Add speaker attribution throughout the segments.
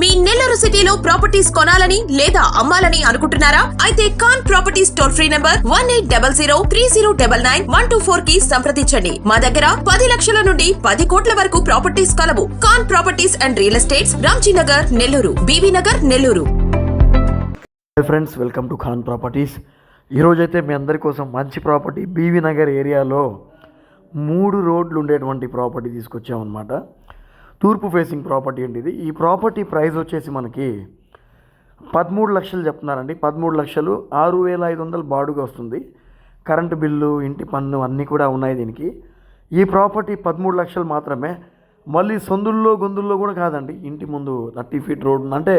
Speaker 1: మీ నెల్లూరు సిటీలో ప్రాపర్టీస్ కొనాలని లేదా అమ్మాలని అనుకుంటున్నారా? అయితే Khan properties toll free number one eight double zero three zero double nine one two ఫోర్కి సంప్రదించండి. మా దగ్గర పది లక్షల నుండి పది కోట్ల వరకు ప్రాపర్టీస్ కలవు. Khan properties and real estates Ramjinagar Nellore. BV Nagar Nellore.
Speaker 2: Hi friends welcome to Khan properties. ఈరోజైతే మీ అందరి కోసం మంచి ప్రాపర్టీ బీవీ నగర్ ఏరియాలో మూడు రోడ్లు ఉండేటువంటి ప్రాపర్టీ తీసుకొచ్చామన్నమాట. తూర్పు ఫేసింగ్ ప్రాపర్టీ అండి ఇది. ఈ ప్రాపర్టీ ప్రైస్ వచ్చేసి మనకి పదమూడు లక్షలు చెప్తున్నారండి. పదమూడు లక్షలు ఆరు వేల ఐదు వందలు బాడుగా వస్తుంది. కరెంటు బిల్లు ఇంటి పన్ను అన్నీ కూడా ఉన్నాయి దీనికి. ఈ ప్రాపర్టీ పదమూడు లక్షలు మాత్రమే. మళ్ళీ సొందుల్లో గొంతుల్లో కూడా కాదండి. ఇంటి ముందు థర్టీ ఫీట్ రోడ్ అంటే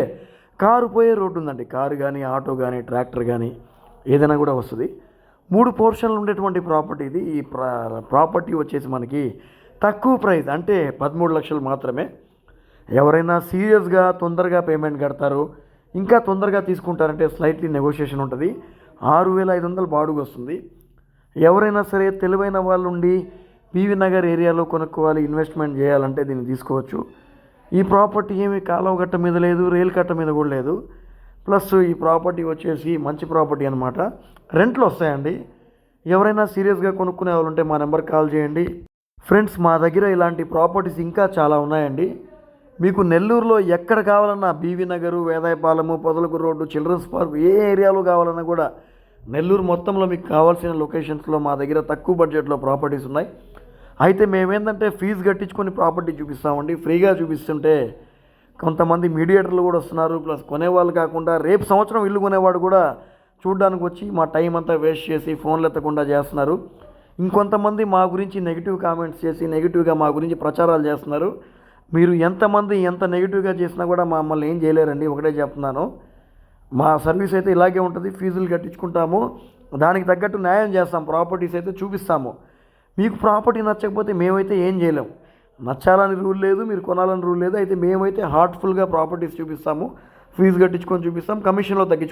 Speaker 2: కారు పోయే రోడ్డు ఉందండి. కారు కానీ ఆటో కానీ ట్రాక్టర్ కానీ ఏదైనా కూడా వస్తుంది. మూడు పోర్షన్లు ఉండేటువంటి ప్రాపర్టీ ఇది. ఈ ప్రా ప్రాపర్టీ వచ్చేసి మనకి తక్కువ ప్రైజ్ అంటే పదమూడు లక్షలు మాత్రమే. ఎవరైనా సీరియస్గా తొందరగా పేమెంట్ కడతారు ఇంకా తొందరగా తీసుకుంటారంటే స్లైట్లీ నెగోషియేషన్ ఉంటుంది. ఆరు వేల ఐదు వందలు బాడుగు వస్తుంది. ఎవరైనా సరే తెలివైన వాళ్ళు ఉండి పీవీ నగర్ ఏరియాలో కొనుక్కోవాలి ఇన్వెస్ట్మెంట్ చేయాలంటే దీన్ని తీసుకోవచ్చు. ఈ ప్రాపర్టీ ఏమి కాలువ గట్ట మీద లేదు రైలు కట్ట మీద కూడా లేదు. ప్లస్ ఈ ప్రాపర్టీ వచ్చేసి మంచి ప్రాపర్టీ అనమాట రెంట్లు వస్తాయండి. ఎవరైనా సీరియస్గా కొనుక్కునే వాళ్ళు ఉంటే మా నెంబర్ కాల్ చేయండి. ఫ్రెండ్స్ మా దగ్గర ఇలాంటి ప్రాపర్టీస్ ఇంకా చాలా ఉన్నాయండి. మీకు నెల్లూరులో ఎక్కడ కావాలన్నా BV Nagar Vedayapalem Podalakur road children's park ఏ ఏరియాలో కావాలన్నా కూడా నెల్లూరు మొత్తంలో మీకు కావాల్సిన లొకేషన్స్లో మా దగ్గర తక్కువ బడ్జెట్లో ప్రాపర్టీస్ ఉన్నాయి. అయితే మేమేంటంటే ఫీజు కట్టించుకొని ప్రాపర్టీ చూపిస్తామండి. ఫ్రీగా చూపిస్తుంటే కొంతమంది మీడియేటర్లు కూడా వస్తున్నారు. ప్లస్ కొనేవాళ్ళు కాకుండా రేపు సంవత్సరం ఇల్లు కొనేవాడు కూడా చూడడానికి వచ్చి మా టైం అంతా వేస్ట్ చేసి ఫోన్లు ఎత్తకుండా చేస్తున్నారు. ఇంకొంతమంది మా గురించి నెగిటివ్ కామెంట్స్ చేసి నెగిటివ్గా మా గురించి ప్రచారాలు చేస్తున్నారు. మీరు ఎంతమంది ఎంత నెగిటివ్గా చేసినా కూడా మమ్మల్ని ఏం చేయలేరండి. ఒకటే చెప్తున్నాను. మా సర్వీస్ అయితే ఇలాగే ఉంటుంది. ఫీజులు కట్టించుకుంటాము. దానికి తగ్గట్టు న్యాయం చేస్తాం. ప్రాపర్టీస్ అయితే చూపిస్తాము. మీకు ప్రాపర్టీ నచ్చకపోతే మేమైతే ఏం చేయలేము నచ్చాలని రూల్ లేదు మీరు కొనాలని రూల్ లేదు. అయితే మేమైతే హార్ట్ఫుల్గా ప్రాపర్టీస్ చూపిస్తాము. ఫీజు కట్టించుకొని చూపిస్తాం. కమిషన్లో తగ్గించు